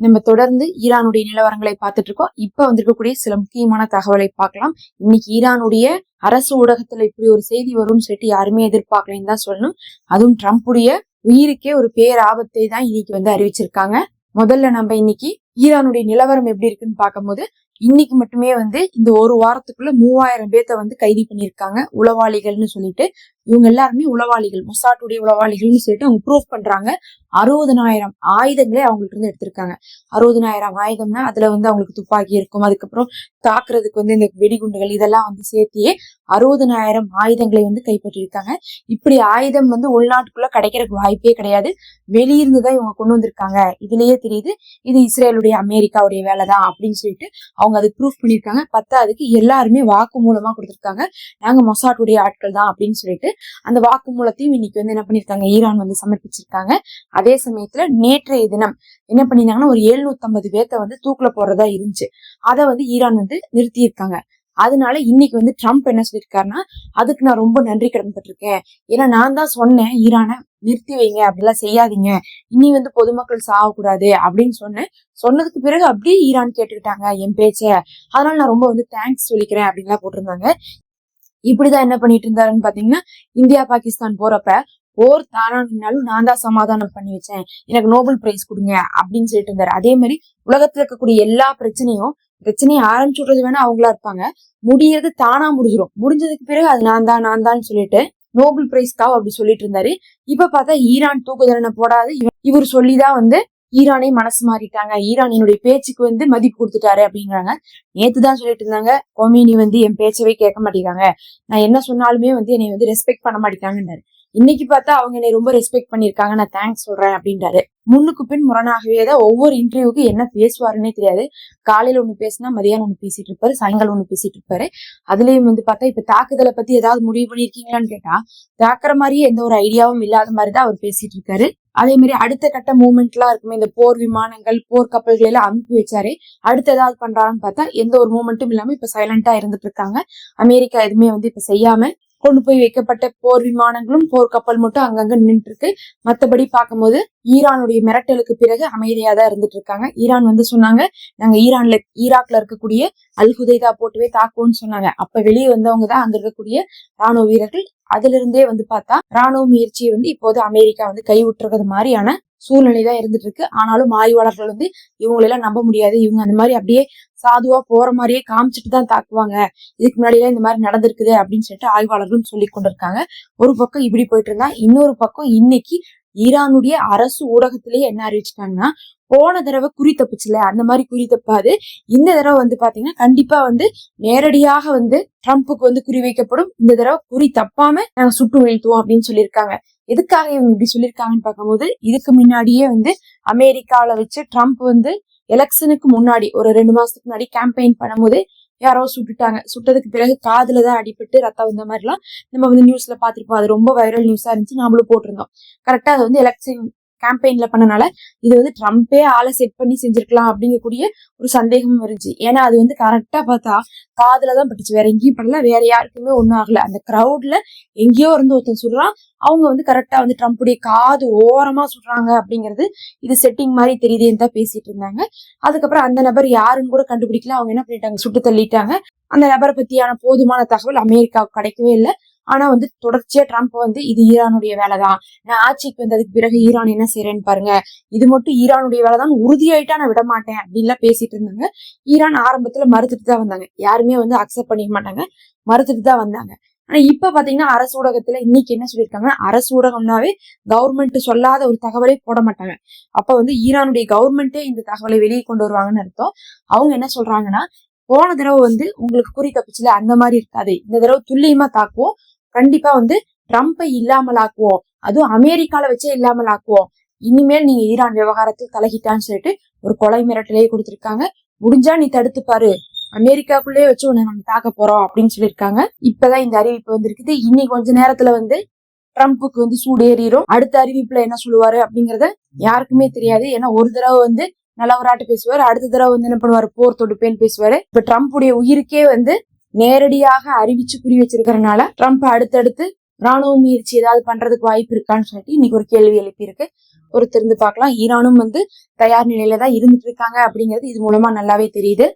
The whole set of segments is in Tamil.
நம்ம தொடர்ந்து ஈரானுடைய நிலவரங்களை பார்த்துட்டு இருக்கோம் இப்ப வந்திருக்கக்கூடிய சில முக்கியமான தகவலை பார்க்கலாம். இன்னைக்கு ஈரானுடைய அரசு ஊடகத்துல இப்படி ஒரு செய்தி வரும்னு சொல்லிட்டு யாருமே எதிர்பார்க்கலன்னு தான் சொல்லணும். அதுவும் ட்ரம்ப்புடைய உயிருக்கே ஒரு பேர் ஆபத்தை தான் இன்னைக்கு வந்து அறிவிச்சிருக்காங்க. முதல்ல நம்ம இன்னைக்கு ஈரானுடைய நிலவரம் எப்படி இருக்குன்னு பார்க்கும்போது இன்னைக்கு மட்டுமே வந்து இந்த ஒரு வாரத்துக்குள்ள மூவாயிரம் பேர்த்த வந்து கைது பண்ணியிருக்காங்க. உளவாளிகள்னு சொல்லிட்டு இவங்க எல்லாருமே உளவாளிகள். மொசாட்டுடைய உளவாளிகள்னு சொல்லிட்டு அவங்க ப்ரூவ் பண்றாங்க. அறுபதனாயிரம் ஆயுதங்களே அவங்கள்ட்ட இருந்து எடுத்திருக்காங்க. அறுபதனாயிரம் ஆயுதம்னா அதுல வந்து அவங்களுக்கு துப்பாக்கி இருக்கும். அதுக்கப்புறம் தாக்குறதுக்கு வந்து இந்த வெடிகுண்டுகள் இதெல்லாம் வந்து சேர்த்தியே அறுபதனாயிரம் ஆயுதங்களை வந்து கைப்பற்றியிருக்காங்க. இப்படி ஆயுதம் வந்து உள்நாட்டுக்குள்ள கிடைக்கிறதுக்கு வாய்ப்பே கிடையாது. வெளியிருந்து தான் இவங்க கொண்டு வந்திருக்காங்க. இதுலயே தெரியுது இது இஸ்ரேலுடைய அமெரிக்காவுடைய வேலை தான் அப்படின்னு சொல்லிட்டு அவங்க அதுக்கு ப்ரூஃப் பண்ணியிருக்காங்க. பத்தாவதுக்கு எல்லாருமே வாக்கு மூலமா கொடுத்துருக்காங்க. நாங்க மொசாட்டுடைய ஆட்கள் தான் அப்படின்னு சொல்லிட்டு அந்த வாக்கு மூலத்தையும் இன்னைக்கு வந்து என்ன பண்ணிருக்காங்க ஈரான் வந்து சமர்ப்பிச்சிருக்காங்க. அதே சமயத்துல நேற்றைய தினம் என்ன பண்ணிருந்தாங்கன்னா ஒரு 750 பேர்த்த வந்து தூக்குல போடுறதா இருந்துச்சு. அதை வந்து ஈரான் வந்து நிறுத்தியிருக்காங்க. அதனால இன்னைக்கு வந்து ட்ரம்ப் என்ன சொல்லியிருக்காருன்னா அதுக்கு நான் ரொம்ப நன்றி கடன்பட்டிருக்கேன் ஏன்னா நான் தான் சொன்னேன் ஈரானை நிறுத்தி வைங்க அப்படிலாம் செய்யாதீங்க. இனி வந்து பொதுமக்கள் சாகக்கூடாது அப்படின்னு சொன்னேன். சொன்னதுக்கு பிறகு அப்படியே ஈரான் கேட்டுக்கிட்டாங்க என் பேச்ச. அதனால நான் ரொம்ப வந்து தேங்க்ஸ் சொல்லிக்கிறேன் அப்படின்லாம் போட்டிருந்தாங்க. இப்படிதான் என்ன பண்ணிட்டு இருந்தாருன்னு பாத்தீங்கன்னா இந்தியா பாகிஸ்தான் போறப்ப போர் தானா நின்னாலும் நான் தான் சமாதானம் பண்ணி வச்சேன். எனக்கு நோபல் பிரைஸ் கொடுங்க அப்படின்னு சொல்லிட்டு இருந்தாரு. அதே மாதிரி உலகத்துல இருக்கக்கூடிய எல்லா பிரச்சனையும் பிரச்சனையை ஆரம்பிச்சு விடுறது வேணா அவங்களா இருப்பாங்க. முடியறது தானா முடிஞ்சிடும் முடிஞ்சதுக்கு பிறகு அது நான் தான் நான் தான் சொல்லிட்டு நோபல் பிரைஸ்க்காக அப்படி சொல்லிட்டு இருந்தாரு. இப்ப பார்த்தா ஈரான் தூக்கு தண்டனை போடாது. இவ- இவர் சொல்லிதான் வந்து ஈரானே மனசு மாறிட்டாங்க. ஈரான் என்னுடைய பேச்சுக்கு வந்து மதிப்பு கொடுத்துட்டாரு அப்படிங்கிறாங்க. நேத்து தான் சொல்லிட்டு இருந்தாங்க. கொமினி வந்து என் பேச்சவே கேட்க மாட்டேங்கிறாங்க. நான் என்ன சொன்னாலுமே வந்து என்னை வந்து ரெஸ்பெக்ட் பண்ண மாட்டேங்கிறாங்கன்றாரு. இன்னைக்கு பார்த்தா அவங்க என்னை ரொம்ப ரெஸ்பெக்ட் பண்ணிருக்காங்க நான் தேங்க்ஸ் சொல்றேன் அப்படின்றாரு. முன்னுக்கு பின் முரணாகவே தான் ஒவ்வொரு இன்டர்வியூக்கு என்ன பேசுவாருன்னே தெரியாது. காலையில ஒண்ணு பேசினா மதியானம் ஒண்ணு பேசிட்டு இருப்பாரு. சாயங்காலம் ஒண்ணு பேசிட்டு இருப்பாரு. அதுலயும் வந்து பார்த்தா இப்ப தாக்குதலை பத்தி ஏதாவது முடிவு பண்ணிருக்கீங்களான்னு கேட்டா தாக்குற மாதிரியே எந்த ஒரு ஐடியாவும் இல்லாத மாதிரி தான் அவர் பேசிட்டு இருக்காரு. அதே மாதிரி அடுத்த கட்ட மூமெண்ட் எல்லாம் இருக்குமே இந்த போர் விமானங்கள் போர் கப்பல்கள் எல்லாம் அனுப்பி வச்சாரு அடுத்து ஏதாவது பண்றாருன்னு பார்த்தா எந்த ஒரு மூமெண்ட்டும் இல்லாம இப்ப சைலண்டா இருந்துட்டு இருக்காங்க. அமெரிக்கா எதுவுமே வந்து இப்ப செய்யாம கொண்டு போய் வைக்கப்பட்ட போர் விமானங்களும் போர் கப்பல் மட்டும் அங்கங்க நின்று இருக்கு மத்தபடி பார்க்கும்போது ஈரானுடைய மிரட்டலுக்கு பிறகு அமைதியா தான் இருந்துட்டு இருக்காங்க ஈரான் வந்து சொன்னாங்க நாங்க ஈரான்ல ஈராக்ல இருக்கக்கூடிய அல் ஹுதைதா போட்டுவே தாக்குவோம்னு சொன்னாங்க. அப்ப வெளியே வந்தவங்க தான் அங்க இருக்கக்கூடிய ராணுவ வீரர்கள். அதுல இருந்தே வந்து பார்த்தா ராணுவ முயற்சியை வந்து இப்போது அமெரிக்கா வந்து கைவிட்டுறது மாதிரியான சூழ்நிலை தான் இருந்துட்டு இருக்கு ஆனாலும் ஆய்வாளர்கள் வந்து இவங்களெல்லாம் நம்ப முடியாது. இவங்க அந்த மாதிரி அப்படியே சாதுவா போற மாதிரியே காமிச்சிட்டு தான் தாக்குவாங்க. இதுக்கு முன்னாடி எல்லாம் இந்த மாதிரி நடந்திருக்குது அப்படின்னு சொல்லிட்டு ஆய்வாளர்களும் சொல்லி கொண்டிருக்காங்க. ஒரு பக்கம் இப்படி போயிட்டு இருந்தா இன்னொரு பக்கம் இன்னைக்கு ஈரானுடைய அரசு ஊடகத்திலேயே என்ன அறிவிச்சிட்டாங்கன்னா போன தடவை குறி தப்புச்சுல அந்த மாதிரி குறி தப்பாது. இந்த தடவை வந்து பாத்தீங்கன்னா கண்டிப்பா வந்து நேரடியாக வந்து ட்ரம்ப்புக்கு வந்து குறி வைக்கப்படும். இந்த தடவை குறி தப்பாம நாங்க சுட்டு வீழ்த்துவோம் அப்படின்னு சொல்லியிருக்காங்க. எதுக்காக இவங்க இப்படி சொல்லியிருக்காங்கன்னு பார்க்கும்போது இதுக்கு முன்னாடியே வந்து அமெரிக்காவில வச்சு ட்ரம்ப் வந்து எலெக்ஷனுக்கு முன்னாடி ஒரு ரெண்டு மாசத்துக்கு முன்னாடி கேம்பெயின் பண்ணும்போது யாரோ சுட்டுட்டாங்க. சுட்டதுக்கு பிறகு காதுல தான் அடிபட்டு ரத்தம் வந்த மாதிரிலாம் நம்ம வந்து நியூஸ்ல பார்த்திருப்போம். அது ரொம்ப வைரல் நியூஸா இருந்துச்சு. நாமளும் போட்டிருந்தோம். கரெக்டா அது வந்து எலெக்ஷன் கேம்பெயின்ல பண்ணனால இது வந்து ட்ரம்ப்பே ஆளை செட் பண்ணி செஞ்சிருக்கலாம் அப்படிங்கக்கூடிய ஒரு சந்தேகமும் இருந்துச்சு. ஏன்னா அது வந்து கரெக்டா பார்த்தா காதுல தான் பட்டுச்சு. வேற எங்கேயும் படல. வேற யாருக்குமே ஒன்றும் ஆகல. அந்த கிரவுட்ல எங்கேயோ இருந்து ஒருத்தன் சொல்றான். அவங்க வந்து கரெக்டா வந்து ட்ரம்ப்புடைய காது ஓரமா சுடுறாங்க அப்படிங்கிறது இது செட்டிங் மாதிரி தெரியுதேன்னு தான் பேசிட்டு இருந்தாங்க. அதுக்கப்புறம் அந்த நபர் யாருன்னு கூட கண்டுபிடிக்கல. அவங்க என்ன பண்ணிட்டாங்க? சுட்டு தள்ளிட்டாங்க. அந்த நபரை பத்தியான போதுமான தகவல் அமெரிக்காவுக்கு கிடைக்கவே இல்லை. ஆனா வந்து தொடர்ச்சியா ட்ரம்ப் வந்து இது ஈரானுடைய வேலைதான். நான் ஆட்சிக்கு வந்ததுக்கு பிறகு ஈரான் என்ன செய்யறேன்னு பாருங்க. இது மட்டும் ஈரானுடைய வேலைதான். உறுதியாயிட்டா நான் விட மாட்டேன் அப்படின்லாம் பேசிட்டு இருந்தாங்க. ஈரான் ஆரம்பத்துல மறுத்துட்டு தான் வந்தாங்க. யாருமே வந்து அக்செப்ட் பண்ணிக்க மாட்டாங்க. மறுத்துட்டு தான் வந்தாங்க. ஆனா இப்ப பாத்தீங்கன்னா அரசு ஊடகத்துல இன்னைக்கு என்ன சொல்லியிருக்காங்க? அரசு ஊடகம்னாவே கவர்மெண்ட் சொல்லாத ஒரு தகவலே போட மாட்டாங்க. அப்ப வந்து ஈரானுடைய கவர்மெண்ட்டே இந்த தகவலை வெளியே கொண்டு வருவாங்கன்னு அர்த்தம். அவங்க என்ன சொல்றாங்கன்னா போன தடவை வந்து உங்களுக்கு குறி தப்பிச்சுல அந்த மாதிரி இருக்காது. இந்த தடவை துல்லியமா தாக்குவோம். கண்டிப்பா வந்து ட்ரம்ப்பை இல்லாமல் ஆக்குவோம் அதுவும் அமெரிக்கால வச்சே இல்லாமல் ஆக்குவோம் இனிமேல் நீங்க ஈரான் விவகாரத்தில் தலையிட்டான்னு சொல்லிட்டு ஒரு கொலை மிரட்டலே கொடுத்திருக்காங்க. முடிஞ்சா நீ தடுத்துப்பாரு அமெரிக்காக்குள்ளேயே வச்சு உன்னை நம்ம தாக்க போறோம் அப்படின்னு சொல்லியிருக்காங்க. இப்பதான் இந்த அறிவிப்பு வந்திருக்குது. இன்னி கொஞ்ச நேரத்துல வந்து ட்ரம்ப்புக்கு வந்து சூடு ஏறிடும் அடுத்த அறிவிப்புல என்ன சொல்லுவாரு அப்படிங்கறத யாருக்குமே தெரியாது. ஏன்னா ஒரு தடவை வந்து நல்லவராட்டு பேசுவாரு. அடுத்த தடவை வந்து என்ன பண்ணுவாரு? போர் தொடுப்பேன்னு பேசுவாரு. இப்ப ட்ரம்ப்புடைய உயிருக்கே வந்து நேரடியாக அறிவிச்சு புரி வச்சிருக்கிறதுனால ட்ரம்ப் அடுத்தடுத்து ராணுவ முயற்சி ஏதாவது பண்றதுக்கு வாய்ப்பு இருக்கான்னு சொல்லிட்டு இன்னைக்கு ஒரு கேள்வி எழுப்பியிருக்கு. பொறுத்திருந்து பார்க்கலாம். ஈரானும் வந்து தயார் நிலையில தான் இருந்துட்டு இருக்காங்க அப்படிங்கிறது இது மூலமா நல்லாவே தெரியுது.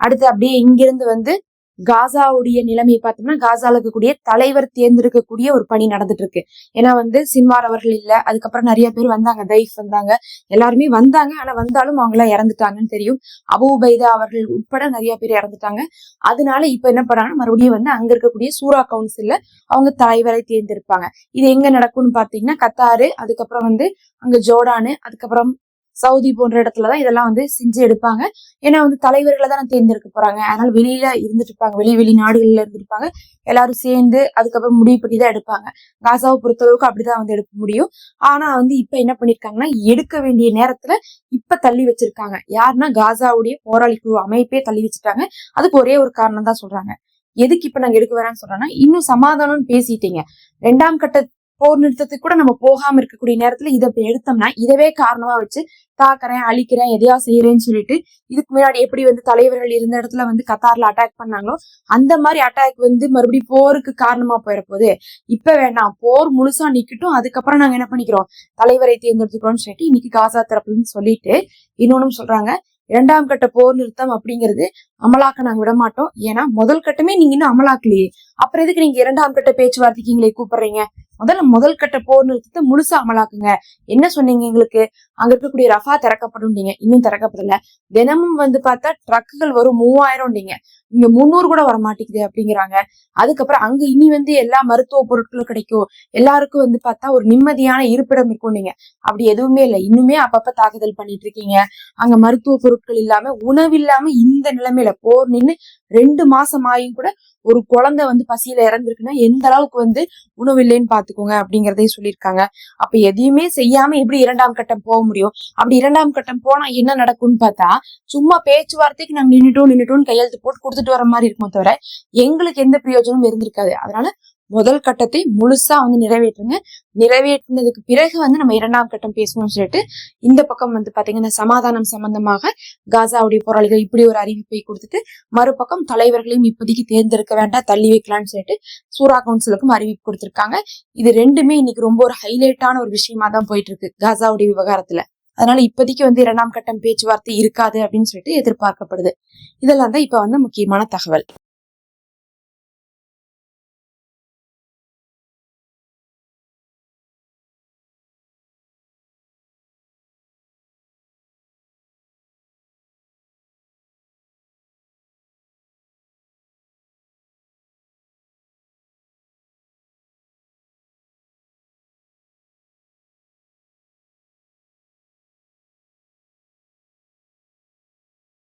அடுத்து அப்படியே இங்கிருந்து வந்து காசாவுடைய நிலைமையை பார்த்தோம்னா காசால இருக்கக்கூடிய தலைவர் தேர்ந்தெடுக்கக்கூடிய ஒரு பணி நடந்துட்டு இருக்கு ஏன்னா வந்து சின்வார் அவர்கள் இல்ல அதுக்கப்புறம் நிறைய பேர் வந்தாங்க தைஃப் வந்தாங்க. எல்லாருமே வந்தாங்க ஆனா வந்தாலும் அவங்க எல்லாம் இறந்துட்டாங்கன்னு தெரியும். அபுபைதா அவர்கள் உட்பட நிறைய பேர் இறந்துட்டாங்க. அதனால இப்ப என்ன பண்றாங்கன்னா மறுபடியும் வந்து அங்க இருக்கக்கூடிய சூரா கவுன்சில்ல அவங்க தலைவரை தேர்ந்தெடுப்பாங்க. இது எங்க நடக்கும்னு பாத்தீங்கன்னா கத்தாரு அதுக்கப்புறம் வந்து அங்க ஜோர்டானு அதுக்கப்புறம் சவுதி போன்ற இடத்துலதான் இதெல்லாம் வந்து செஞ்சு எடுப்பாங்க. ஏன்னா வந்து தலைவர்களை தான் தேர்ந்தெடுக்க போறாங்க. அதனால வெளியில இருந்துட்டு இருப்பாங்க. வெளி வெளி நாடுகள்ல இருந்திருப்பாங்க. எல்லாரும் சேர்ந்து அதுக்கப்புறம் முடிவு பண்ணி தான் எடுப்பாங்க. காசாவை பொறுத்தளவுக்கு அப்படிதான் வந்து எடுக்க முடியும். ஆனா வந்து இப்ப என்ன பண்ணிருக்காங்கன்னா எடுக்க வேண்டிய நேரத்துல இப்ப தள்ளி வச்சிருக்காங்க. யாருன்னா காசாவுடைய போராளி குழு அமைப்பே தள்ளி வச்சுட்டாங்க. அதுக்கு ஒரே ஒரு காரணம் தான் சொல்றாங்க. எதுக்கு இப்ப நாங்க எடுக்க வேணாம்னு சொல்றோம்னா இன்னும் சமாதானம்னு பேசிட்டீங்க. ரெண்டாம் கட்ட போர் நிறுத்தத்துக்கு கூட நம்ம போகாம இருக்கக்கூடிய நேரத்துல இதை எடுத்தோம்னா இதவே காரணமா வச்சு தாக்குறேன் அழிக்கிறேன் எதையா செய்யறேன்னு சொல்லிட்டு இதுக்கு முன்னாடி எப்படி வந்து தலைவர்கள் இருந்த இடத்துல வந்து கத்தார்ல அட்டாக் பண்ணாங்களோ அந்த மாதிரி அட்டாக் வந்து மறுபடியும் போருக்கு காரணமா போயிடப்போகுது இப்ப வேண்டாம் போர் முழுசா நிக்கட்டும் அதுக்கப்புறம் நாங்க என்ன பண்ணிக்கிறோம்? தலைவரை தேர்ந்தெடுத்துக்கிறோம்னு சொல்லிட்டு இன்னைக்கு காசா தரப்புன்னு சொல்லிட்டு இன்னொன்னும் சொல்றாங்க. இரண்டாம் கட்ட போர் நிறுத்தம் அப்படிங்கிறது அமலாக்க நாங்க விட மாட்டோம். ஏன்னா முதல் கட்டமே நீங்க இன்னும் அமலாக்கலையே. அப்புறம் எதுக்கு நீங்க இரண்டாம் கட்ட பேச்சுவார்த்தைக்கு எங்களை கூப்பிடுறீங்க? முதல்ல முதல் கட்ட போர் நிறுத்தத்தை முழுசா அமலாக்குங்க. என்ன சொன்னீங்க எங்களுக்கு? அங்க இருக்கக்கூடிய ரஃபா திறக்கப்படும் இன்னும் திறக்கப்படல. தினமும் வந்து பார்த்தா ட்ரக்குகள் வரும் மூவாயிரம் இங்க முந்நூறு கூட வர மாட்டேங்குது அப்படிங்கிறாங்க. அதுக்கப்புறம் அங்க இனி வந்து எல்லா மருத்துவ பொருட்களும் கிடைக்கும். எல்லாருக்கும் வந்து பார்த்தா ஒரு நிம்மதியான இருப்பிடம் இருக்கும் நீங்க அப்படி எதுவுமே இல்லை. இன்னுமே அப்பப்ப தாக்குதல் பண்ணிட்டு இருக்கீங்க அங்க மருத்துவ பொருட்கள் இல்லாம உணவு இல்லாம இந்த நிலைமையில போர் நின்று ரெண்டு மாசம் ஆயும் கூட ஒரு குழந்தை வந்து பசியில இறந்துருக்குன்னா எந்த அளவுக்கு வந்து உணவு இல்லைன்னு பாத்துக்கோங்க அப்படிங்கறதையும் சொல்லியிருக்காங்க. அப்ப எதையுமே செய்யாம எப்படி இரண்டாம் கட்டம் போக முடியும்? அப்படி இரண்டாம் கட்டம் போனா என்ன நடக்கும்னு பார்த்தா சும்மா பேச்சுவார்த்தைக்கு நாங்க நின்னுட்டோம் நின்னுட்டோம்னு கையெழுத்து போட்டு கொடுத்துட்டு வர மாதிரி இருக்குமோ தவிர எங்களுக்கு எந்த பிரயோஜனமும் இருந்திருக்காது. அதனால முதல் கட்டத்தை முழுசா வந்து நிறைவேற்றுங்க. நிறைவேற்றினதுக்கு பிறகு வந்து நம்ம இரண்டாம் கட்டம் பேசணும்னு சொல்லிட்டு இந்த பக்கம் வந்து பாத்தீங்கன்னா சமாதானம் சம்பந்தமாக காசாவுடைய போராளிகள் இப்படி ஒரு அறிவிப்பை கொடுத்துட்டு மறுபக்கம் தலைவர்களையும் இப்போதைக்கு தேர்ந்தெடுக்க வேண்டாம் தள்ளி வைக்கலாம்னு சொல்லிட்டு சூரா கவுன்சிலுக்கும் அறிவிப்பு கொடுத்திருக்காங்க. இது ரெண்டுமே இன்னைக்கு ரொம்ப ஒரு ஹைலைட்டான ஒரு விஷயமா தான் போயிட்டு இருக்கு காசாவுடைய விவகாரத்துல. அதனால இப்போதைக்கு வந்து இரண்டாம் கட்டம் பேச்சுவார்த்தை இருக்காது அப்படின்னு சொல்லிட்டு எதிர்பார்க்கப்படுது. இதெல்லாம் தான் இப்ப வந்து முக்கியமான தகவல்.